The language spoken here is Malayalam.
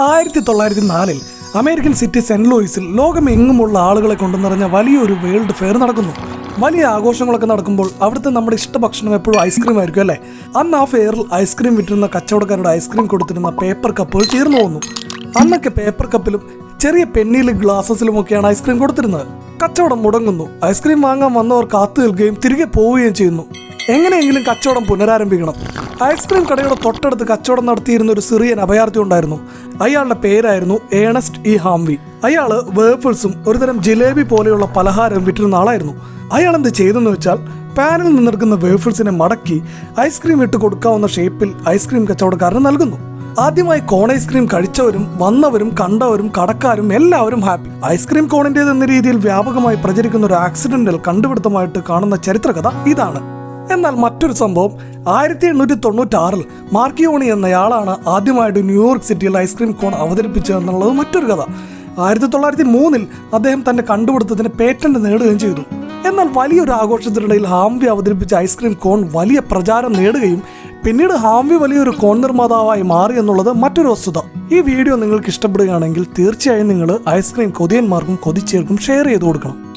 ആയിരത്തി തൊള്ളായിരത്തി നാലിൽ അമേരിക്കൻ സിറ്റി സെന്റ് ലൂയിസിൽ ലോകമെങ്ങുമുള്ള ആളുകളെ കൊണ്ടു നിറഞ്ഞ വലിയൊരു വേൾഡ് ഫെയർ നടക്കുന്നു. വലിയ ആഘോഷങ്ങളൊക്കെ നടക്കുമ്പോൾ അവിടുത്തെ നമ്മുടെ ഇഷ്ടഭക്ഷണം എപ്പോഴും ഐസ്ക്രീം ആയിരിക്കും അല്ലേ? അന്ന് ആ ഫെയറിൽ ഐസ്ക്രീം വിറ്റിരുന്ന കച്ചവടക്കാരുടെ ഐസ്ക്രീം കൊടുത്തിരുന്ന പേപ്പർ കപ്പുകൾ തീർന്നു പോകുന്നു അന്നൊക്കെ പേപ്പർ കപ്പിലും ചെറിയ പെന്നിയിലും ഗ്ലാസസിലുമൊക്കെയാണ് ഐസ്ക്രീം കൊടുത്തിരുന്നത്. കച്ചവടം മുടങ്ങുന്നു. ഐസ്ക്രീം വാങ്ങാൻ വന്നവർ കാത്തു നിൽക്കുകയും തിരികെ പോവുകയും ചെയ്യുന്നു. എങ്ങനെയെങ്കിലും കച്ചവടം പുനരാരംഭിക്കണം. ഐസ്ക്രീം കടയുടെ തൊട്ടടുത്ത് കച്ചവടം നടത്തിയിരുന്ന ഒരു സിറിയൻ അഭയാർത്ഥി ഉണ്ടായിരുന്നു. അയാളുടെ പേരായിരുന്നു ഏണസ്റ്റ് ഇ ഹാംവി. അയാൾ വേഫിൾസും ഒരുതരം ജിലേബി പോലെയുള്ള പലഹാരം വിറ്റിരുന്ന ആളായിരുന്നു. അയാൾ എന്ത് ചെയ്തെന്ന് വെച്ചാൽ പാനിൽ നിന്നെടുക്കുന്ന വേഫിൾസിനെ മടക്കി ഐസ്ക്രീം ഇട്ട് കൊടുക്കാവുന്ന ഷേപ്പിൽ ഐസ്ക്രീം കച്ചവടക്കാരന് നൽകുന്നു. ആദ്യമായി കോൺ ഐസ്ക്രീം കഴിച്ചവരും വന്നവരും കണ്ടവരും കടക്കാരും എല്ലാവരും ഹാപ്പി. ഐസ്ക്രീം കോണിന്റേത് എന്ന രീതിയിൽ വ്യാപകമായി പ്രചരിക്കുന്ന ഒരു ആക്സിഡന്റൽ കണ്ടുപിടുത്തമായിട്ട് കാണുന്ന ചരിത്രകഥ ഇതാണ്. എന്നാൽ മറ്റൊരു സംഭവം. ആയിരത്തി എണ്ണൂറ്റി തൊണ്ണൂറ്റി ആറിൽ മാർക്കിയോണി എന്നയാളാണ് ആദ്യമായിട്ട് ന്യൂയോർക്ക് സിറ്റിയിൽ ഐസ്ക്രീം കോൺ അവതരിപ്പിച്ചതെന്നുള്ളത് മറ്റൊരു കഥ. ആയിരത്തി തൊള്ളായിരത്തി മൂന്നിൽ അദ്ദേഹം തന്റെ കണ്ടുപിടുത്തത്തിന് പേറ്റന്റ് നേടുകയും ചെയ്തു. എന്നാൽ വലിയൊരു ആഘോഷത്തിനിടയിൽ ഹാംവി അവതരിപ്പിച്ച ഐസ്ക്രീം കോൺ വലിയ പ്രചാരം നേടുകയും പിന്നീട് ഹാംവി വലിയൊരു കോൺ നിർമ്മാതാവായി മാറി എന്നുള്ളത് മറ്റൊരു വസ്തുത. ഈ വീഡിയോ നിങ്ങൾക്ക് ഇഷ്ടപ്പെടുകയാണെങ്കിൽ തീർച്ചയായും നിങ്ങൾ ഐസ്ക്രീം കൊതിയന്മാർക്കും കൊതിച്ചേർക്കും ഷെയർ ചെയ്ത് കൊടുക്കണം.